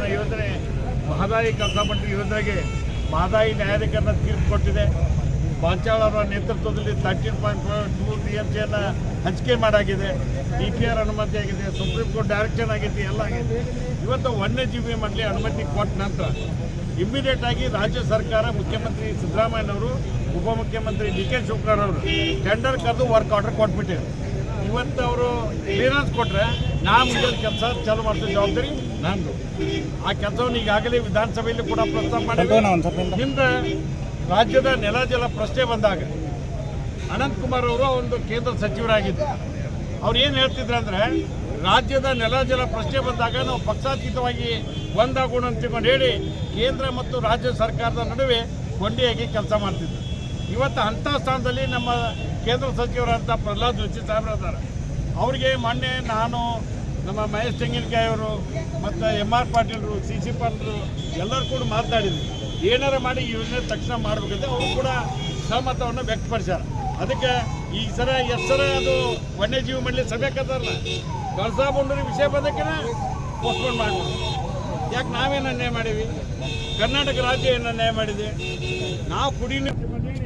ಅನ್ನೋ ಯೋಜನೆ, ಮಹದಾಯಿ ಕೆಲಸ ಮಂಡಳಿ ಯೋಜನೆಗೆ ಮಹದಾಯಿ ನ್ಯಾಯಾಧಿಕರಣ ತೀರ್ಪು ಕೊಟ್ಟಿದೆ. ಬಾಂಚಾಳ ಅವರ ನೇತೃತ್ವದಲ್ಲಿ thirteen point two T M ಸಿಯನ್ನು ಹಂಚಿಕೆ ಮಾಡಾಗಿದೆ. ಡಿ ಪಿ ಆರ್ ಅನುಮತಿ ಆಗಿದೆ, ಸುಪ್ರೀಂ ಕೋರ್ಟ್ ಡೈರೆಕ್ಷನ್ ಆಗೈತಿ, ಎಲ್ಲ ಆಗೈತಿ. ಇವತ್ತು ವನ್ಯಜೀವಿ ಮಂಡಳಿ ಅನುಮತಿ ಕೊಟ್ಟ ನಂತರ ಇಮ್ಮಿಡಿಯೇಟ್ ಆಗಿ ರಾಜ್ಯ ಸರ್ಕಾರ ಮುಖ್ಯಮಂತ್ರಿ ಸಿದ್ದರಾಮಯ್ಯನವರು, ಉಪಮುಖ್ಯಮಂತ್ರಿ ಡಿ ಕೆ ಶಿವಕುಮಾರ್ ಅವರು ಟೆಂಡರ್ ಕರೆದು ವರ್ಕ್ ಆರ್ಡರ್ ಕೊಟ್ಬಿಟ್ಟಿದ್ದಾರೆ ಇವತ್ತು ಅವರು ಕ್ಲಿಯರೆನ್ಸ್ ಕೊಟ್ಟರೆ ನಾ ಮುಂದೆ ಕೆಲಸ ಚಾಲು ಮಾಡಿಸೋ ಜವಾಬ್ದಾರಿ ನಾನು ಆ ಕೆಲಸವನ್ನು ಈಗಾಗಲೇ ವಿಧಾನಸಭೆಯಲ್ಲಿ ಕೂಡ ಪ್ರಸ್ತಾಪ ಮಾಡಿದ್ವಿ ಹಿಂದೆ ರಾಜ್ಯದ ನೆಲ ಜಲ ಪ್ರಶ್ನೆ ಬಂದಾಗ ಅನಂತಕುಮಾರ್ ಅವರು ಒಂದು ಕೇಂದ್ರ ಸಚಿವರಾಗಿದ್ದರು ಅವ್ರು ಏನು ಹೇಳ್ತಿದ್ರು ಅಂದರೆ ರಾಜ್ಯದ ನೆಲ ಜಲ ಪ್ರಶ್ನೆ ಬಂದಾಗ ನಾವು ಪಕ್ಷಾತೀತವಾಗಿ ಒಂದಾಗೋಣ ಅಂತ ತಿಳ್ಕೊಂಡು ಹೇಳಿ ಕೇಂದ್ರ ಮತ್ತು ರಾಜ್ಯ ಸರ್ಕಾರದ ನಡುವೆ ಕೊಂಡಿಯಾಗಿ ಕೆಲಸ ಮಾಡ್ತಿದ್ದರು ಇವತ್ತು ಅಂಥ ಸ್ಥಾನದಲ್ಲಿ ನಮ್ಮ ಕೇಂದ್ರ ಸಚಿವರಾದಂಥ ಪ್ರಹ್ಲಾದ್ ಜೋಶಿ ಸಾಹೇಬ್ರು ಇದ್ದಾರೆ. ಅವರಿಗೆ ಮೊನ್ನೆ ನಾನು ನಮ್ಮ ಮಹೇಶ್ ತೆಂಗಿನಕಾಯಿ ಅವರು ಮತ್ತು ಎಂ ಆರ್ ಪಾಟೀಲ್ರು ಸಿ ಸಿ ಪಾಟೀಲ್ರು ಎಲ್ಲರೂ ಕೂಡ ಮಾತನಾಡಿದ್ವಿ. ಏನಾರ ಮಾಡಿ ಈ ಯೋಜನೆ ತಕ್ಷಣ ಮಾಡಬೇಕಂತ ಅವರು ಕೂಡ ಸಹಮತವನ್ನು ವ್ಯಕ್ತಪಡಿಸ್ಯಾರ. ಅದಕ್ಕೆ ಈ ಸರ ಎಷ್ಟು ಸರ ಅದು ವನ್ಯಜೀವಿ ಮಂಡಳಿ ಸಭೆ ಕತ್ತಾರಲ್ಲ ಕಳಸಾ ಬಂಡೂರಿ ವಿಷಯ ಬಂದಕ್ಕೆ ಪೋಸ್ಟ್ಪೋನ್ ಮಾಡ್ಬೋದು ಯಾಕೆ ನಾವೇನು ಅನ್ಯಾಯ ಮಾಡೀವಿ ಕರ್ನಾಟಕ ರಾಜ್ಯ ಏನು ಅನ್ಯಾಯ ಮಾಡಿದೆ? ನಾವು ಕುಡಿ ನೀರು ಮಂಡಳಿ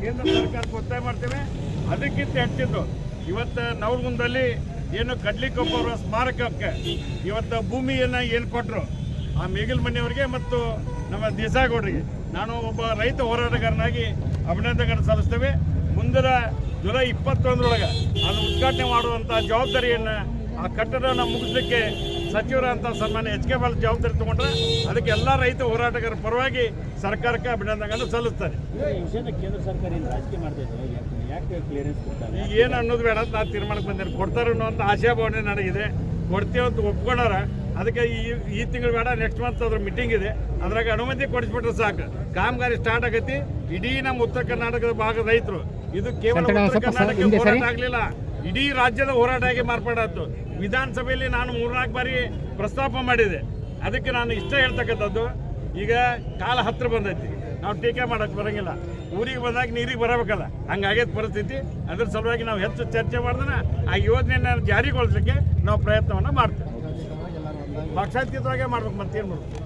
ಕೇಂದ್ರ ಸರ್ಕಾರಕ್ಕೆ ಒತ್ತಾಯ ಮಾಡ್ತೇವೆ. ಅದಕ್ಕಿಂತ ಹೆಚ್ಚಿದ್ದು, ಇವತ್ತು ನವಲಗುಂದಲ್ಲಿ ಏನು ಕಡ್ಲಿಕೊಪ್ಪ ಅವರ ಸ್ಮಾರಕಕ್ಕೆ ಇವತ್ತು ಭೂಮಿಯನ್ನು ಏನು ಕೊಟ್ಟರು ಆ ಮೇಗಿಲ್ ಮನೆಯವರಿಗೆ ಮತ್ತು ನಮ್ಮ ದೇಸಾಗೌಡರಿಗೆ. ನಾನು ಒಬ್ಬ ರೈತ ಹೋರಾಟಗಾರನಾಗಿ ಅಭಿನಂದನೆ ಸಲ್ಲಿಸ್ತೇವೆ. ಮುಂದಿನ ಜುಲೈ ಇಪ್ಪತ್ತೊಂದರೊಳಗೆ ಅದು ಉದ್ಘಾಟನೆ ಮಾಡುವಂಥ ಜವಾಬ್ದಾರಿಯನ್ನು ಆ ಕಟ್ಟಡನ ಮುಗಿಸ್ಲಿಕ್ಕೆ ಸಚಿವರಂತ ಸನ್ಮಾನ್ಯ ಎಚ್ ಕೆ ಬಾಲ್ ಜವಾಬ್ದಾರಿ ತಗೊಂಡ್ರೆ ಅದಕ್ಕೆ ಎಲ್ಲ ರೈತ ಹೋರಾಟಗಾರರ ಪರವಾಗಿ ಸರ್ಕಾರಕ್ಕೆ ಅಭಿನಂದನೆಗಳನ್ನು ಸಲ್ಲಿಸ್ತಾರೆ. ಕೇಂದ್ರ ಸರ್ಕಾರ ರಾಜಕೀಯ ಮಾಡ್ತಾ ಈಗ ಏನು ಅನ್ನೋದು ಬೇಡ ಅಂತ ನಾನು ತೀರ್ಮಾನಕ್ಕೆ ಬಂದೇನೆ. ಕೊಡ್ತಾರೆ ಅನ್ನೋಂಥ ಆಶಾಭಾವನೆ ನನಗಿದೆ. ಕೊಡ್ತೀವಿ ಅಂತ ಒಪ್ಕೊಂಡಾರ ಅದಕ್ಕೆ ಈ ಈ ತಿಂಗಳು ಬೇಡ ನೆಕ್ಸ್ಟ್ ಮಂತ್ ಅದ್ರ ಮೀಟಿಂಗ್ ಇದೆ. ಅದ್ರಾಗ ಅನುಮತಿ ಕೊಡಿಸ್ಬಿಟ್ರೆ ಸಾಕು. ಕಾಮಗಾರಿ ಸ್ಟಾರ್ಟ್ ಆಗೈತಿ. ಇಡೀ ನಮ್ಮ ಉತ್ತರ ಕರ್ನಾಟಕದ ಭಾಗದ ರೈತರು. ಇದು ಕೇವಲ ಉತ್ತರ ಕರ್ನಾಟಕ ಹೋರಾಟ ಆಗಲಿಲ್ಲ. ಇಡೀ ರಾಜ್ಯದ ಹೋರಾಟ ಆಗಿ ಮಾರ್ಪಾಡಾಯ್ತು ವಿಧಾನಸಭೆಯಲ್ಲಿ ನಾನು ಮೂರ್ನಾಲ್ಕು ಬಾರಿ ಪ್ರಸ್ತಾಪ ಮಾಡಿದೆ. ಅದಕ್ಕೆ ನಾನು ಇಷ್ಟ ಹೇಳ್ತಕ್ಕಂಥದ್ದು, ಈಗ ಕಾಲ ಹತ್ರ ಬಂದೈತಿ. ನಾವು ಟೀಕೆ ಮಾಡಕ್ಕೆ ಬರಂಗಿಲ್ಲ. ಊರಿಗೆ ಬಂದಾಗ ನೀರಿಗೆ ಬರಬೇಕಲ್ಲ. ಹಂಗಾಗೈತೆ ಪರಿಸ್ಥಿತಿ. ಅದ್ರ ಸಲುವಾಗಿ ನಾವು ಹೆಚ್ಚು ಚರ್ಚೆ ಮಾಡಿದ್ರೆ ಆ ಯೋಜನೆಯನ್ನು ಜಾರಿಗೊಳಿಸಲಿಕ್ಕೆ ನಾವು ಪ್ರಯತ್ನವನ್ನು ಮಾಡ್ತೇವೆ. ಪಕ್ಷಾತೀತವಾಗೇ ಮಾಡ್ಬೇಕು ಮತ್ತೇನು ಮಾಡ್ಬೇಕು?